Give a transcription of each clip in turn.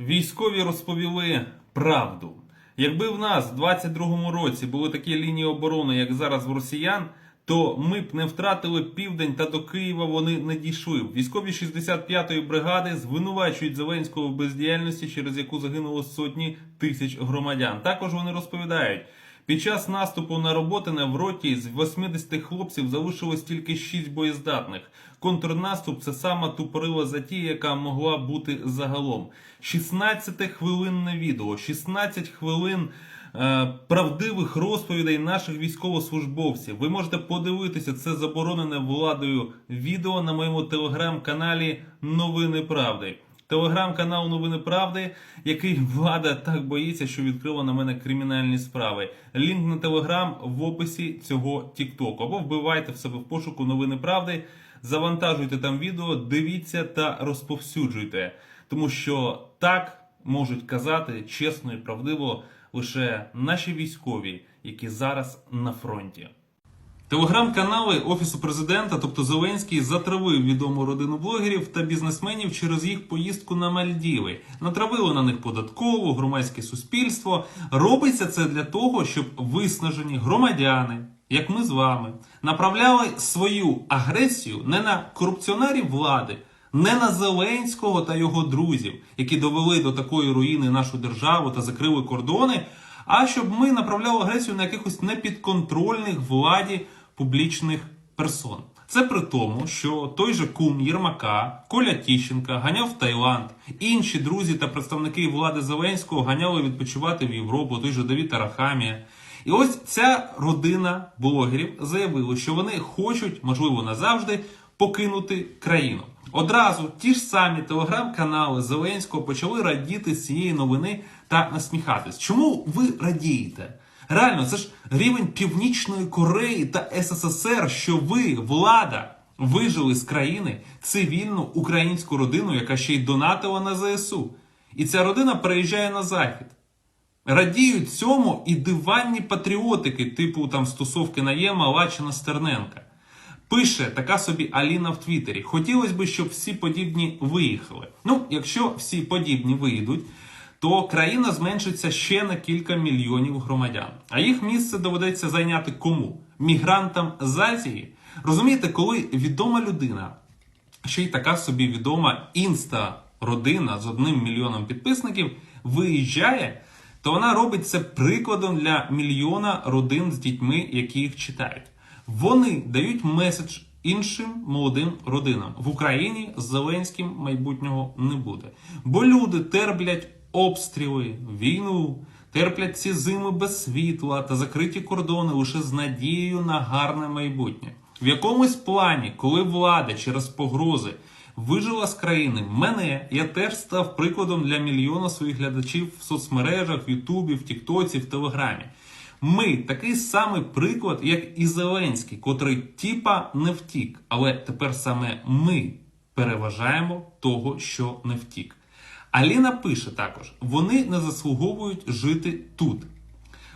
Військові розповіли правду. Якби в нас в 22-му році були такі лінії оборони, як зараз в росіян, то ми б не втратили південь та до Києва вони не дійшли. Військові 65-ї бригади звинувачують Зеленського в бездіяльності, через яку загинуло сотні тисяч громадян. Також вони розповідають. Під час наступу на Роботине в роті з 80 хлопців залишилось тільки 6 боєздатних. Контрнаступ це сама тупорила затія, яка могла бути загалом. 16 хвилинне відео, 16 хвилин е, правдивих розповідей наших військовослужбовців. Ви можете подивитися це заборонене владою відео на моєму телеграм-каналі Новини Правди. Телеграм-канал Новини Правди, який влада так боїться, що відкрила на мене кримінальні справи. Лінк на телеграм в описі цього Тіктоку. Або вбивайте в себе в пошуку Новини Правди, завантажуйте там відео, дивіться та розповсюджуйте. Тому що так можуть казати чесно і правдиво лише наші військові, які зараз на фронті. Телеграм-канали Офісу президента, тобто Зеленський, затравив відому родину блогерів та бізнесменів через їх поїздку на Мальдіви. Натравили на них податкову, громадське суспільство. Робиться це для того, щоб виснажені громадяни, як ми з вами, направляли свою агресію не на корупціонерів влади, не на Зеленського та його друзів, які довели до такої руїни нашу державу та закрили кордони. А щоб ми направляли агресію на якихось непідконтрольних владі публічних персон. Це при тому, що той же кум Єрмака, Коля Тіщенка ганяв в Таїланд, інші друзі та представники влади Зеленського ганяли відпочивати в Європу, той же Давід Арахамія. І ось ця родина блогерів заявила, що вони хочуть, можливо, назавжди, покинути країну. Одразу ті ж самі телеграм-канали Зеленського почали радіти з цієї новини та насміхатись. Чому ви радієте? Реально, це ж рівень Північної Кореї та СССР, що ви, влада, вижили з країни цивільну українську родину, яка ще й донатила на ЗСУ. І ця родина переїжджає на захід. Радіють цьому і диванні патріотики, типу там стосовки Наєма, Лачина, Стерненка. Пише така собі Аліна в Твіттері. Хотілося б, щоб всі подібні виїхали. Ну, якщо всі подібні виїдуть, то країна зменшиться ще на кілька мільйонів громадян. А їх місце доведеться зайняти кому? Мігрантам з Азії? Розумієте, коли відома людина, ще й така собі відома інста родина з одним мільйоном підписників виїжджає, то вона робить це прикладом для мільйона родин з дітьми, які їх читають. Вони дають меседж іншим молодим родинам в Україні з Зеленським майбутнього не буде. Бо люди терплять обстріли, війну, терплять ці зими без світла та закриті кордони лише з надією на гарне майбутнє. В якомусь плані, коли влада через погрози вижила з країни мене, я теж став прикладом для мільйона своїх глядачів в соцмережах, в Ютубі, в Тіктоці, в Телеграмі. Ми такий самий приклад, як і Зеленський, котрий тіпа не втік. Але тепер саме ми переважаємо того, що не втік. Аліна пише також: вони не заслуговують жити тут.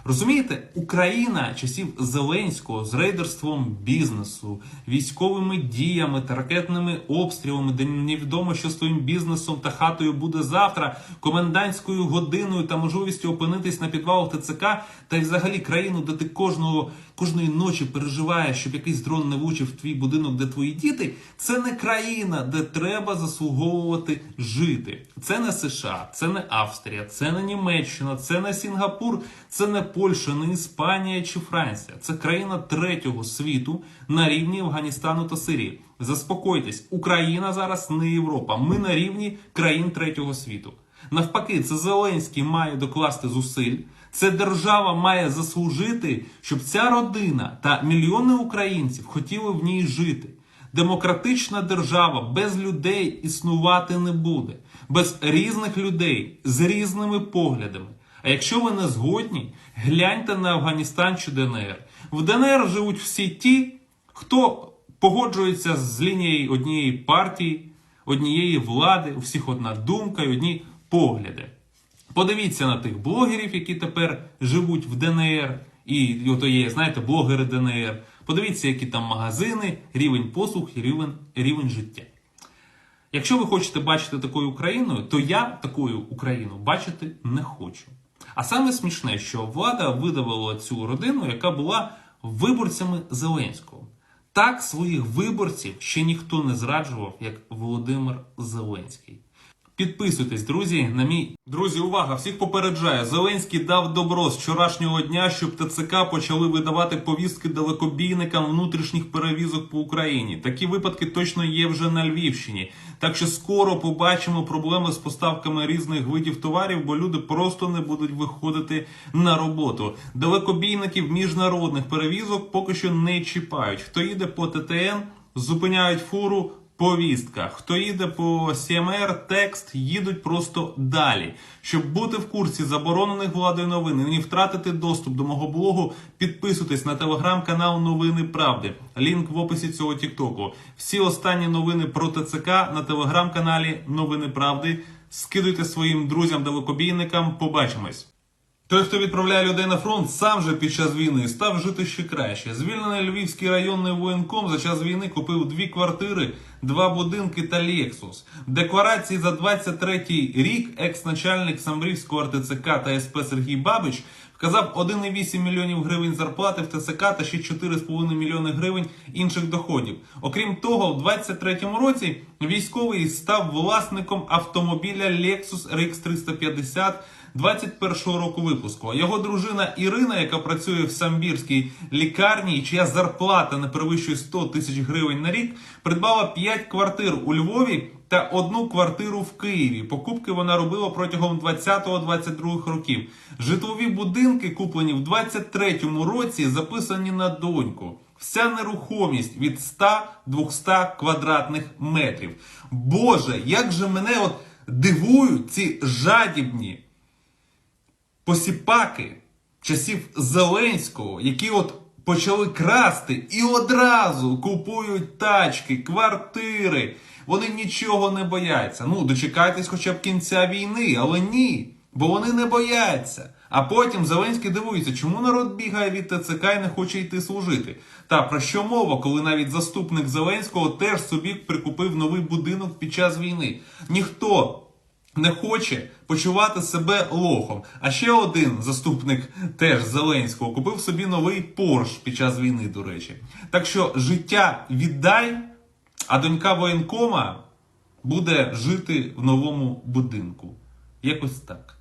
Розумієте, Україна часів Зеленського з рейдерством бізнесу, військовими діями та ракетними обстрілами, де невідомо, що з твоїм бізнесом та хатою буде завтра, комендантською годиною та можливістю опинитись на підвалах ТЦК, та й взагалі країну, де ти кожного кожної ночі переживаєш, щоб якийсь дрон не влучив в твій будинок, де твої діти. Це не країна, де треба заслуговувати жити. Це не США, це не Австрія, це не Німеччина, це не Сінгапур, це не Польща, не Іспанія чи Франція. Це країна третього світу на рівні Афганістану та Сирії. Заспокойтесь, Україна зараз не Європа. Ми на рівні країн третього світу. Навпаки, це Зеленський має докласти зусиль. Це держава має заслужити, щоб ця родина та мільйони українців хотіли в ній жити. Демократична держава без людей існувати не буде, без різних людей з різними поглядами. А якщо ви не згодні, гляньте на Афганістан чи ДНР. В ДНР живуть всі ті, хто погоджується з лінією однієї партії, однієї влади, у всіх одна думка і одні погляди. Подивіться на тих блогерів, які тепер живуть в ДНР, і ото є, знаєте, блогери ДНР. Подивіться, які там магазини, рівень послуг і рівень, рівень життя. Якщо ви хочете бачити такою Україною, то я такою Україну бачити не хочу. А саме смішне, що влада видавила цю родину, яка була виборцями Зеленського. Так своїх виборців ще ніхто не зраджував, як Володимир Зеленський. Підписуйтесь, друзі, на мій друзі. Увага! Всіх попереджаю. Зеленський дав добро з вчорашнього дня, щоб ТЦК почали видавати повістки далекобійникам внутрішніх перевізок по Україні. Такі випадки точно є вже на Львівщині. Так що скоро побачимо проблеми з поставками різних видів товарів, бо люди просто не будуть виходити на роботу. Далекобійників міжнародних перевізок поки що не чіпають. Хто їде по ТТН, зупиняють фуру. Повістка. Хто їде по СМР, текст, їдуть просто далі. Щоб бути в курсі заборонених владою новин і не втратити доступ до мого блогу, підписуйтесь на телеграм-канал Новини Правди. Лінк в описі цього Тіктоку. Всі останні новини про ТЦК на телеграм-каналі Новини Правди. Скидуйте своїм друзям-далекобійникам. Побачимось. Той, хто відправляє людей на фронт, сам же під час війни став жити ще краще. Звільнений Львівський районний воєнком за час війни купив дві квартири, два будинки та Лексус. В декларації за 23-й рік екс-начальник Самбрівського РТЦК та СП Сергій Бабич вказав 1,8 мільйонів гривень зарплати в ТЦК та ще 4,5 мільйони гривень інших доходів. Окрім того, в 23-му році військовий став власником автомобіля Lexus RX 350 21-го року випуску. Його дружина Ірина, яка працює в самбірській лікарні, чия зарплата не перевищує 100 тисяч гривень на рік, придбала 5 квартир у Львові та одну квартиру в Києві. Покупки вона робила протягом 20-22 років. Житлові будинки, куплені в 23-му році, записані на доньку. Вся нерухомість від 100-200 квадратних метрів. Боже, як же мене от дивують ці жадібні посіпаки часів Зеленського, які от почали красти і одразу купують тачки, квартири. Вони нічого не бояться. Ну, дочекайтесь хоча б кінця війни, але ні. Бо вони не бояться. А потім Зеленський дивується, чому народ бігає від ТЦК і не хоче йти служити. Та про що мова, коли навіть заступник Зеленського теж собі прикупив новий будинок під час війни? Ніхто не хоче почувати себе лохом. А ще один заступник теж Зеленського купив собі новий Порш під час війни, до речі. Так що життя віддай, а донька воєнкома буде жити в новому будинку. Якось так.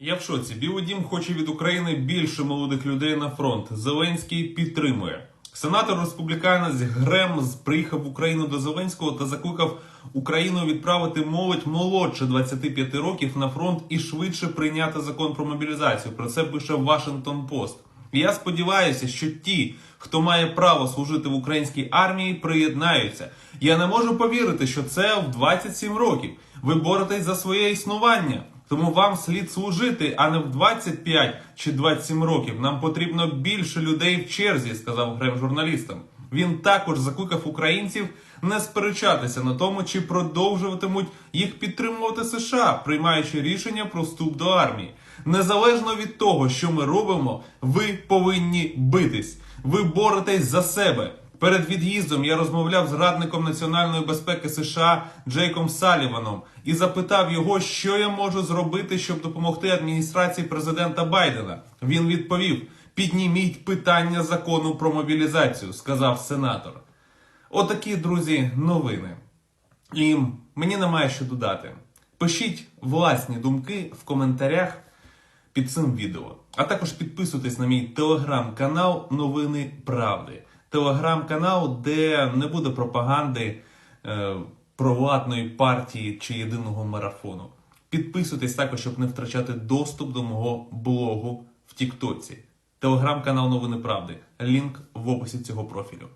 Я в шоці. Білий дім хоче від України більше молодих людей на фронт. Зеленський підтримує. Сенатор республіканець Грем приїхав в Україну до Зеленського та закликав Україну відправити молодь молодше 25 років на фронт і швидше прийняти закон про мобілізацію. Про це пише Вашингтон Пост. Я сподіваюся, що ті, хто має право служити в українській армії, приєднаються. Я не можу повірити, що це в 27 років. Ви боретесь за своє існування. Тому вам слід служити, а не в 25 чи 27 років. Нам потрібно більше людей в черзі, сказав Грем журналістам. Він також закликав українців не сперечатися на тому, чи продовжуватимуть їх підтримувати США, приймаючи рішення про вступ до армії. Незалежно від того, що ми робимо, ви повинні битись. Ви боретесь за себе. Перед від'їздом я розмовляв з радником національної безпеки США Джейком Саліваном і запитав його, що я можу зробити, щоб допомогти адміністрації президента Байдена. Він відповів: підніміть питання закону про мобілізацію, сказав сенатор. Отакі, друзі, новини. І мені немає що додати. Пишіть власні думки в коментарях під цим відео. А також підписуйтесь на мій телеграм-канал Новини Правди. Телеграм-канал, де не буде пропаганди е, провладної партії чи єдиного марафону. Підписуйтесь також, щоб не втрачати доступ до мого блогу в Тіктоці. Телеграм-канал Новини Правди. Лінк в описі цього профілю.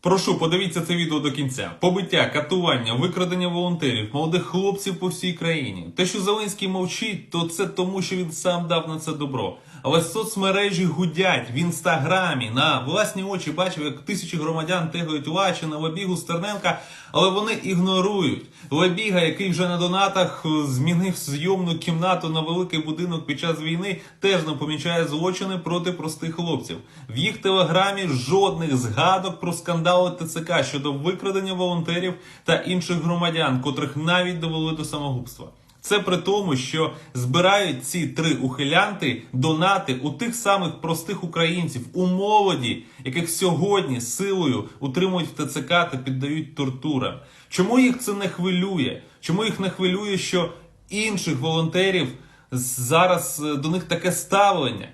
Прошу, подивіться це відео до кінця. Побиття, катування, викрадення волонтерів, молодих хлопців по всій країні. Те, що Зеленський мовчить, то це тому, що він сам дав на це добро. Але соцмережі гудять в інстаграмі. На власні очі бачив, як тисячі громадян тегають Лачина, Лебігу, Стерненка, але вони ігнорують. Лебіга, який вже на донатах е, змінив зйомну кімнату на великий будинок під час війни, теж не помічає злочини проти простих хлопців. В їх телеграмі жодних згадок про скандали ТЦК щодо викрадення волонтерів та інших громадян, котрих навіть довели до самогубства. Це при тому, що збирають ці три ухилянти донати у тих самих простих українців, у молоді, яких сьогодні силою утримують в ТЦК та піддають тортурам. Чому їх це не хвилює? Чому їх не хвилює, що інших волонтерів зараз е, до них таке ставлення?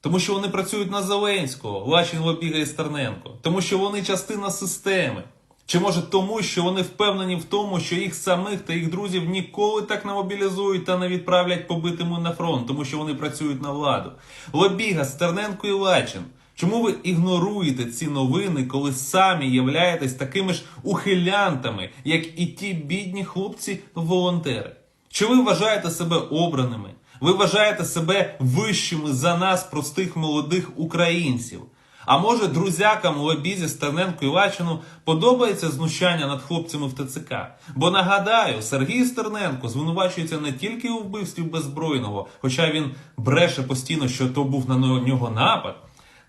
Тому що вони працюють на Зеленського, Лачин, Лобіга і Стерненко. Тому що вони частина системи. Чи може тому, що вони впевнені в тому, що їх самих та їх друзів ніколи так не мобілізують та не відправлять побитими на фронт, тому що вони працюють на владу. Лобіга, Стерненко і Лачин. Чому ви ігноруєте ці новини, коли самі являєтесь такими ж ухилянтами, як і ті бідні хлопці-волонтери? Чи ви вважаєте себе обраними? Ви вважаєте себе вищими за нас, простих молодих українців? А може, друзякам у Лобізі, Стерненко і Лачину подобається знущання над хлопцями в ТЦК? Бо нагадаю, Сергій Стерненко звинувачується не тільки у вбивстві беззбройного, хоча він бреше постійно, що то був на нього напад.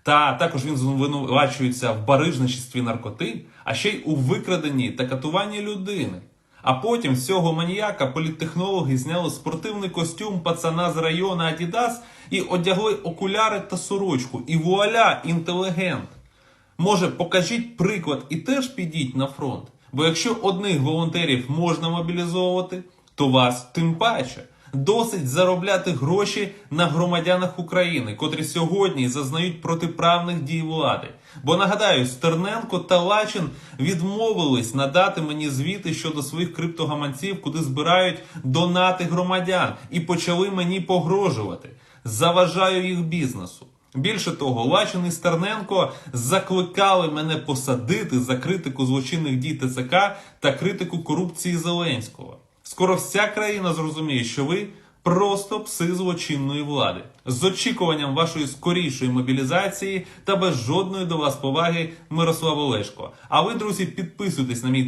Та також він звинувачується в барижничестві наркоти, а ще й у викраденні та катуванні людини. А потім з цього маніяка політтехнологи зняли спортивний костюм пацана з району Адідас і одягли окуляри та сорочку. І вуаля, інтелігент. Може, покажіть приклад і теж підіть на фронт. Бо якщо одних волонтерів можна мобілізовувати, то вас тим паче. Досить заробляти гроші на громадянах України, котрі сьогодні зазнають протиправних дій влади. Бо нагадаю, Стерненко та Лачин відмовились надати мені звіти щодо своїх криптогаманців, куди збирають донати громадян, і почали мені погрожувати. Заважаю їх бізнесу. Більше того, Лачин і Стерненко закликали мене посадити за критику злочинних дій ТЦК та критику корупції Зеленського. Скоро вся країна зрозуміє, що ви просто пси злочинної влади з очікуванням вашої скорішої мобілізації та без жодної до вас поваги Мирослав Олешко. А ви, друзі, підписуйтесь на мій